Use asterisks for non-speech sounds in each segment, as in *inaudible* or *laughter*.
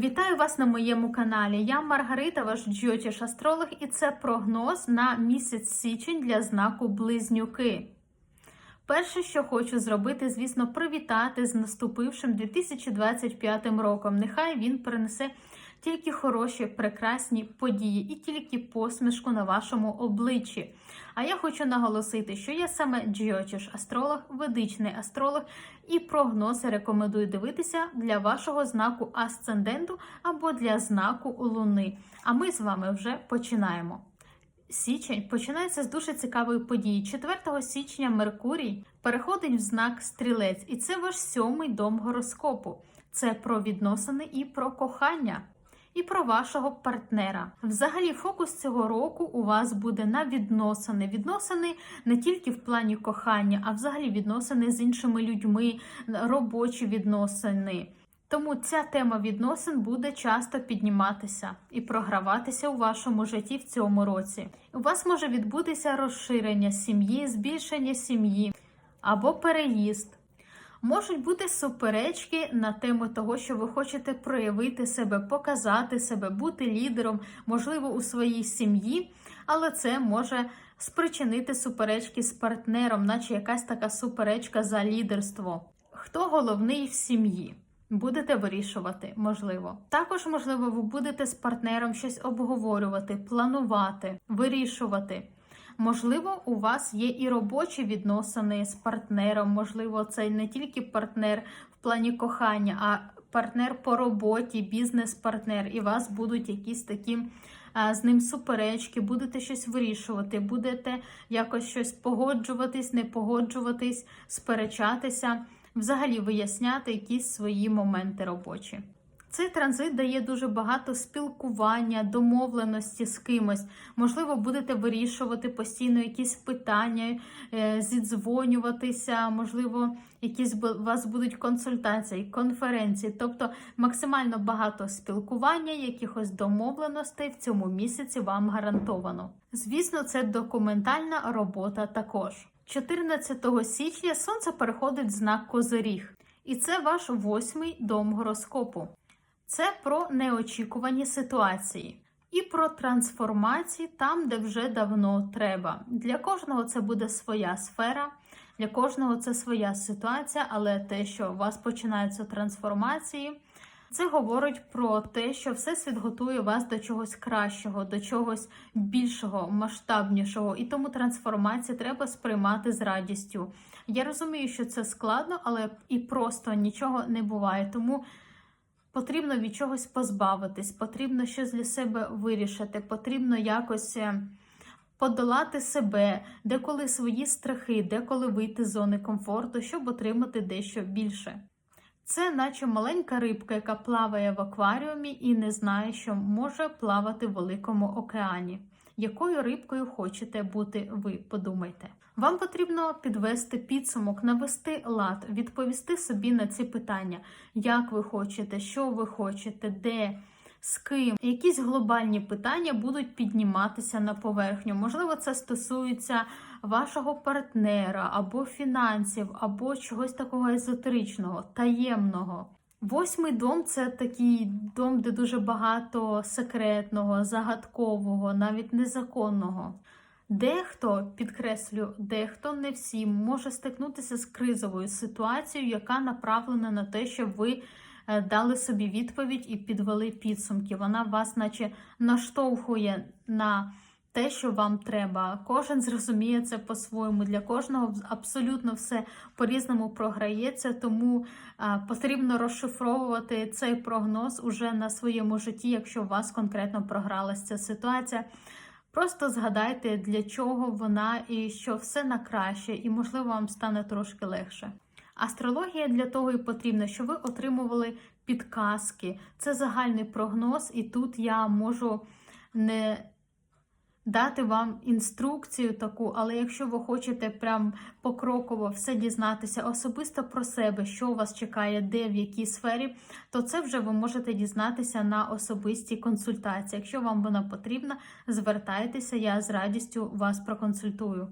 Вітаю вас на моєму каналі. Я Маргарита, ваш джотіш астролог, і це прогноз на місяць січень для знаку Близнюки. Перше, що хочу зробити, звісно, привітати з наступившим 2025 роком. Нехай він принесе тільки хороші, прекрасні події і тільки посмішку на вашому обличчі. А я хочу наголосити, що я саме джіочиш астролог, ведичний астролог, і прогнози рекомендую дивитися для вашого знаку асценденту або для знаку Луни. А ми з вами вже починаємо. Січень починається з дуже цікавої події. 4 січня Меркурій переходить в знак стрілець, і це ваш сьомий дом гороскопу. Це про відносини і про кохання, і про вашого партнера. Взагалі, фокус цього року у вас буде на відносини. Відносини не тільки в плані кохання, а взагалі відносини з іншими людьми, робочі відносини. Тому ця тема відносин буде часто підніматися і програватися у вашому житті в цьому році. У вас може відбутися розширення сім'ї, збільшення сім'ї або переїзд. Можуть бути суперечки на тему того, що ви хочете проявити себе, показати себе, бути лідером, можливо, у своїй сім'ї, але це може спричинити суперечки з партнером, наче якась така суперечка за лідерство. Хто головний в сім'ї? Будете вирішувати, можливо. Також, можливо, ви будете з партнером щось обговорювати, планувати, вирішувати. Можливо, у вас є і робочі відносини з партнером. Можливо, це не тільки партнер в плані кохання, а партнер по роботі, бізнес-партнер, і у вас будуть якісь такі з ним суперечки, будете щось вирішувати, будете якось щось погоджуватись, не погоджуватись, сперечатися, взагалі виясняти якісь свої моменти робочі. Цей транзит дає дуже багато спілкування, домовленості з кимось. Можливо, будете вирішувати постійно якісь питання, е, зідзвонюватися, можливо, якісь у вас будуть консультації, конференції, тобто максимально багато спілкування, якихось домовленостей в цьому місяці вам гарантовано. Звісно, це документальна робота також. 14 січня сонце переходить в знак Козиріг, і це ваш восьмий дом гороскопу. Це про неочікувані ситуації і про трансформації там, де вже давно треба. Для кожного це буде своя сфера, для кожного це своя ситуація, але те, що у вас починаються трансформації, це говорить про те, що Всесвіт готує вас до чогось кращого, до чогось більшого, масштабнішого, і тому трансформації треба сприймати з радістю. Я розумію, що це складно, але і просто нічого не буває. Тому. Потрібно від чогось позбавитись, потрібно щось для себе вирішити, потрібно якось е, подолати себе, деколи свої страхи, деколи вийти з зони комфорту, щоб отримати дещо більше. Це наче маленька рибка, яка плаває в акваріумі і не знає, що може плавати в великому океані. Якою рибкою хочете бути ви? Подумайте. Вам потрібно підвести підсумок, навести лад, відповісти собі на ці питання, як ви хочете, що ви хочете, де, з ким. Якісь глобальні питання будуть підніматися на поверхню. Можливо, це стосується вашого партнера, або фінансів, або чогось такого езотеричного, таємного. Восьмий дом це такий дом, де дуже багато секретного, загадкового, навіть незаконного. Дехто, підкреслю, дехто не всім може стикнутися з кризовою ситуацією, яка направлена на те, щоб ви е, дали собі відповідь і підвели підсумки. Вона вас, наче, наштовхує на те, що вам треба. Кожен зрозуміє це по-своєму. Для кожного абсолютно все по-різному програється, тому а, потрібно розшифровувати цей прогноз уже на своєму житті, якщо у вас конкретно програлася ця ситуація. Просто згадайте, для чого вона і що все на краще, і, можливо, вам стане трошки легше. Астрологія для того і потрібна, щоб ви отримували підказки. Це загальний прогноз, і тут я можу не дати вам інструкцію таку, але якщо ви хочете прям покроково все дізнатися особисто про себе, що вас чекає, де в якій сфері, то це вже ви можете дізнатися на особистій консультації. Якщо вам вона потрібна, звертайтеся, я з радістю вас проконсультую.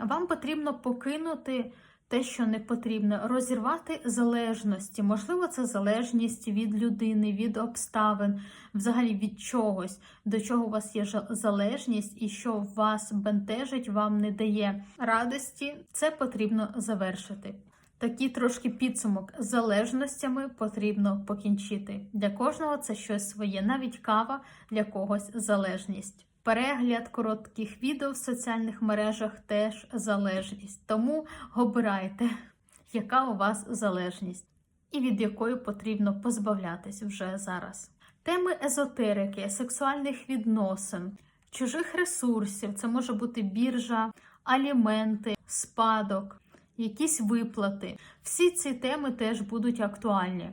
Вам потрібно покинути те, що не потрібно, розірвати залежності. Можливо, це залежність від людини, від обставин, взагалі від чогось, до чого у вас є залежність, і що вас бентежить, вам не дає радості. Це потрібно завершити. Такий трошки підсумок з залежностями потрібно покінчити. Для кожного це щось своє, навіть кава для когось залежність. Перегляд коротких відео в соціальних мережах теж залежність. Тому обирайте, яка у вас залежність і від якої потрібно позбавлятись вже зараз. Теми езотерики, сексуальних відносин, чужих ресурсів це може бути біржа, аліменти, спадок, якісь виплати. Всі ці теми теж будуть актуальні.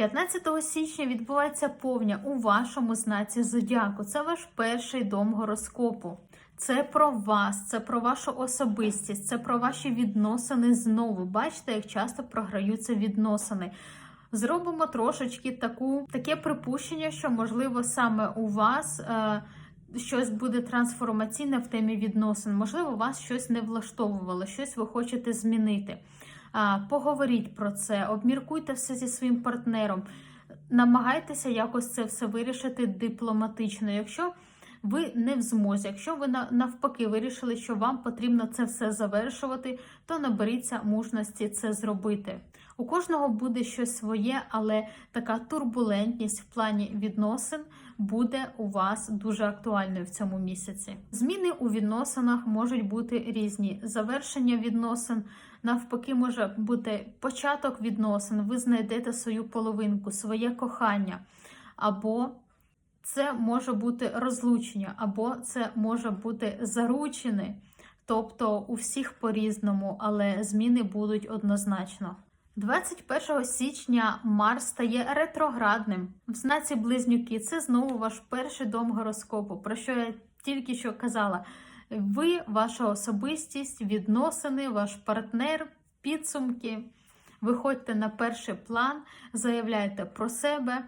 15 січня відбувається повня у вашому знаці зодіаку. Це ваш перший дом гороскопу. Це про вас, це про вашу особистість, це про ваші відносини знову. Бачите, як часто програються відносини. Зробимо трошечки таку, таке припущення, що можливо саме у вас е, щось буде трансформаційне в темі відносин. Можливо, вас щось не влаштовувало, щось ви хочете змінити. Поговоріть про це, обміркуйте все зі своїм партнером, намагайтеся якось це все вирішити дипломатично. Якщо ви не в змозі, якщо ви на- навпаки вирішили, що вам потрібно це все завершувати, то наберіться мужності це зробити. У кожного буде щось своє, але така турбулентність в плані відносин буде у вас дуже актуальною в цьому місяці. Зміни у відносинах можуть бути різні. Завершення відносин навпаки може бути початок відносин. Ви знайдете свою половинку, своє кохання, або це може бути розлучення, або це може бути заручини. Тобто у всіх по-різному, але зміни будуть однозначно. 21 січня Марс стає ретроградним в знаці близнюки. Це знову ваш перший дом гороскопу, про що я тільки що казала. Ви, ваша особистість, відносини, ваш партнер, підсумки. Виходьте на перший план, заявляйте про себе,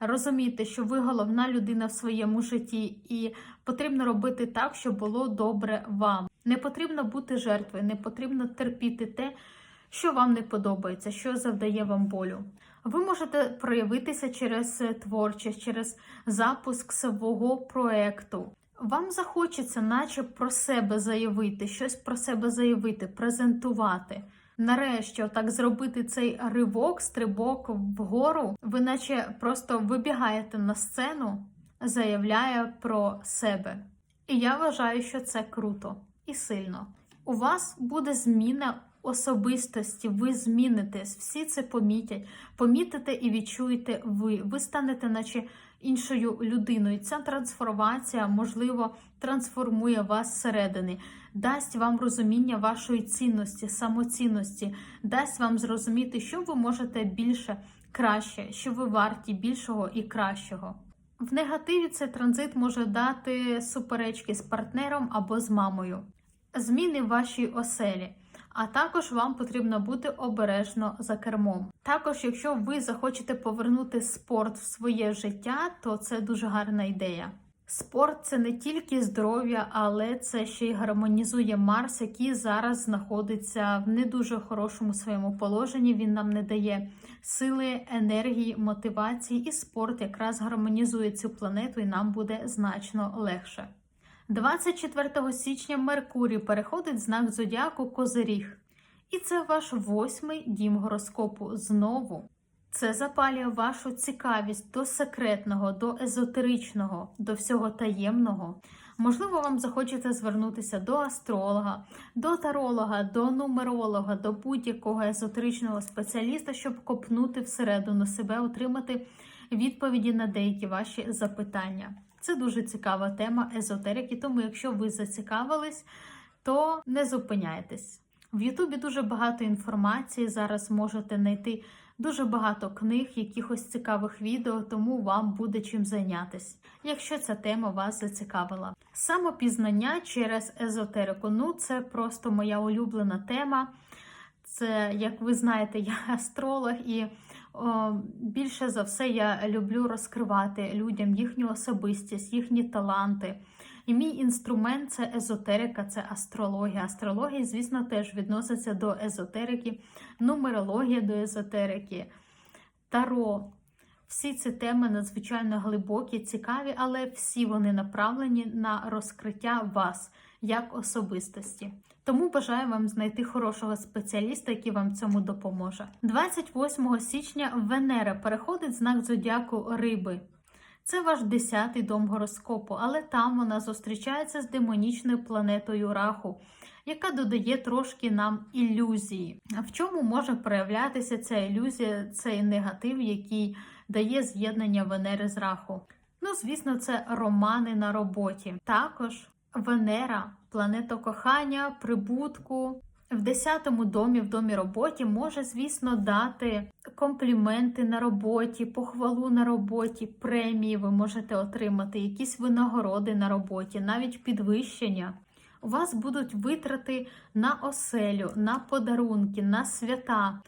розумійте, що ви головна людина в своєму житті, і потрібно робити так, щоб було добре вам. Не потрібно бути жертвою, не потрібно терпіти те, що вам не подобається, що завдає вам болю. Ви можете проявитися через творчість, через запуск свого проекту. Вам захочеться, наче про себе заявити, щось про себе заявити, презентувати. Нарешті, так зробити цей ривок, стрибок вгору, ви наче просто вибігаєте на сцену, заявляє про себе. І я вважаю, що це круто і сильно. У вас буде зміна особистості, ви змінитесь, всі це помітять. Помітите і відчуєте ви. Ви станете, наче іншою людиною. Ця трансформація, можливо, трансформує вас зсередини, дасть вам розуміння вашої цінності, самоцінності, дасть вам зрозуміти, що ви можете більше, краще, що ви варті більшого і кращого. В негативі цей транзит може дати суперечки з партнером або з мамою, зміни в вашій оселі. А також вам потрібно бути обережно за кермом. Також, якщо ви захочете повернути спорт в своє життя, то це дуже гарна ідея. Спорт це не тільки здоров'я, але це ще й гармонізує Марс, який зараз знаходиться в не дуже хорошому своєму положенні. Він нам не дає сили, енергії, мотивації, і спорт якраз гармонізує цю планету, і нам буде значно легше. 24 січня Меркурій переходить знак зодіаку Козиріг. І це ваш восьмий дім гороскопу знову. Це запалює вашу цікавість до секретного, до езотеричного, до всього таємного. Можливо, вам захочеться звернутися до астролога, до таролога, до нумеролога, до будь-якого езотеричного спеціаліста, щоб копнути всередину себе, отримати відповіді на деякі ваші запитання. Це дуже цікава тема езотерики, тому якщо ви зацікавились, то не зупиняйтесь. В Ютубі дуже багато інформації. Зараз можете знайти дуже багато книг, якихось цікавих відео, тому вам буде чим зайнятися, якщо ця тема вас зацікавила. Самопізнання через езотерику. Ну, це просто моя улюблена тема. Це, як ви знаєте, я *laughs* астролог і більше за все я люблю розкривати людям їхню особистість, їхні таланти, І мій інструмент це езотерика, це астрологія. Астрологія, звісно, теж відноситься до езотерики, нумерологія до езотерики, таро. Всі ці теми надзвичайно глибокі, цікаві, але всі вони направлені на розкриття вас як особистості. Тому бажаю вам знайти хорошого спеціаліста, який вам цьому допоможе. 28 січня Венера переходить знак зодіаку Риби. Це ваш 10-й дом гороскопу, але там вона зустрічається з демонічною планетою Раху, яка додає трошки нам ілюзії. В чому може проявлятися ця ілюзія, цей негатив, який дає з'єднання Венери з Раху? Ну, звісно, це романи на роботі. Також Венера, планета кохання, прибутку. В 10-му домі, в домі роботі, може, звісно, дати компліменти на роботі, похвалу на роботі, премії ви можете отримати, якісь винагороди на роботі, навіть підвищення. У вас будуть витрати на оселю, на подарунки, на свята.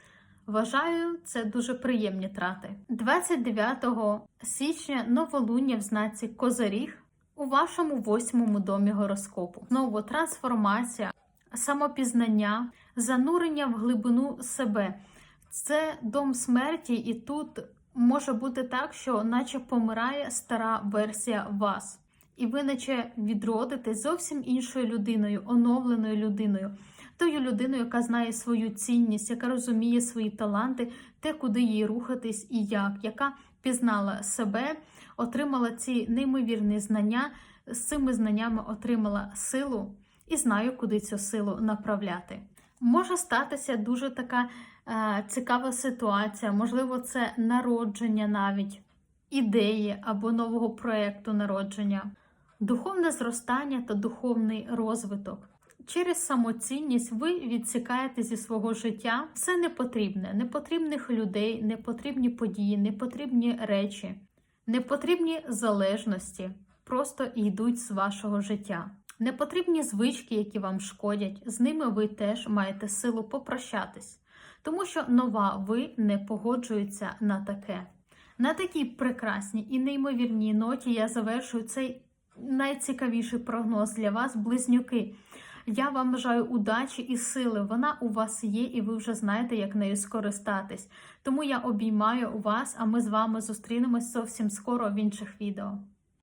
Вважаю, це дуже приємні трати. 29 січня новолуння в знаці Козоріг у вашому восьмому домі гороскопу. Знову трансформація, самопізнання, занурення в глибину себе. Це дом смерті, і тут може бути так, що наче помирає стара версія вас. І ви наче відродитесь зовсім іншою людиною, оновленою людиною, тою людиною, яка знає свою цінність, яка розуміє свої таланти, те, куди їй рухатись і як, яка пізнала себе, отримала ці неймовірні знання, з цими знаннями отримала силу і знаю, куди цю силу направляти. Може статися дуже така е, цікава ситуація, можливо, це народження навіть ідеї або нового проєкту народження, духовне зростання та духовний розвиток. Через самоцінність ви відсікаєте зі свого життя все непотрібне, непотрібних людей, непотрібні події, непотрібні речі, непотрібні залежності просто йдуть з вашого життя. Непотрібні звички, які вам шкодять, з ними ви теж маєте силу попрощатись, тому що нова ви не погоджується на таке. На такій прекрасній і неймовірній ноті я завершую цей найцікавіший прогноз для вас, близнюки. Я вам бажаю удачі і сили. Вона у вас є, і ви вже знаєте, як нею скористатись. Тому я обіймаю вас, а ми з вами зустрінемось зовсім скоро в інших відео.